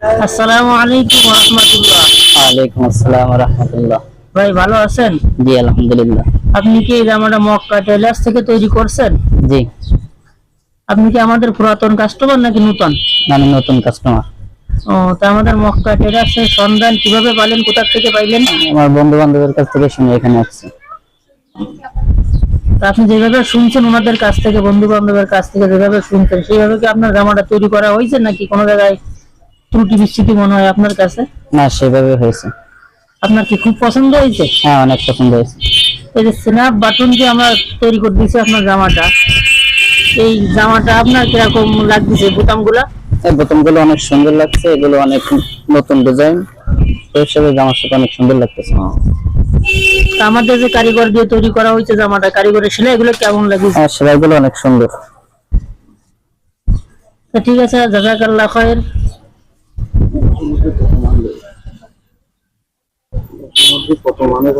আসসালামু আলাইকুম রহমতুল্লাহ ওয়ালাইকুম আসসালাম রহমতুল্লাহ ভাই ভালো আছেন? জি আলহামদুলিল্লাহ। আপনি কি এই জামাটা মক্কা টেলার্স থেকে তৈরি করছেন? জি। আপনি কি আমাদের পুরাতন কাস্টমার নাকি নতুন? আমি নতুন কাস্টমার ও তা আমাদের মক্কা টেলার্স এর সন্ধান কীভাবে পাইলেন কোথা থেকে পাইলেন? আমার বন্ধু বান্ধবের কাছ থেকে শুনে এখানে আসছি। আপনি যেভাবে শুনছেন ওনাদের কাছ থেকে বন্ধু বান্ধবের কাছ থেকে যেভাবে শুনছেন সেইভাবে কি আপনার জামাটা তৈরি করা হয়েছে নাকি কোনো জায়গায় ত্রুটি বিচ্ছুটি মনে হয় আপনার কাছে? না সেভাবে হয়েছে। আপনার কি খুব পছন্দ হয়েছে? হ্যাঁ অনেক পছন্দ হয়েছে। এই যে স্ন্যাপ বাটন যে আমরা তৈরি করে দিয়েছি আপনার জামাটা এই জামাটা আপনার কীরকম লাগতেছে বোতামগুলা? এই বোতামগুলো অনেক সুন্দর লাগছে এগুলো অনেক নতুন ডিজাইন তো হিসেবে জামার সাথে অনেক সুন্দর লাগতেছে। তা আমাদের যে কারিগর দিয়ে তৈরি করা হয়েছে জামাটা কারিগরের সেলাই এগুলো কেমন লাগছে হ্যাঁ সেলাইগুলো অনেক সুন্দর। তা ঠিক আছে জাজাকাল্লাহ খায়ের। কত মানে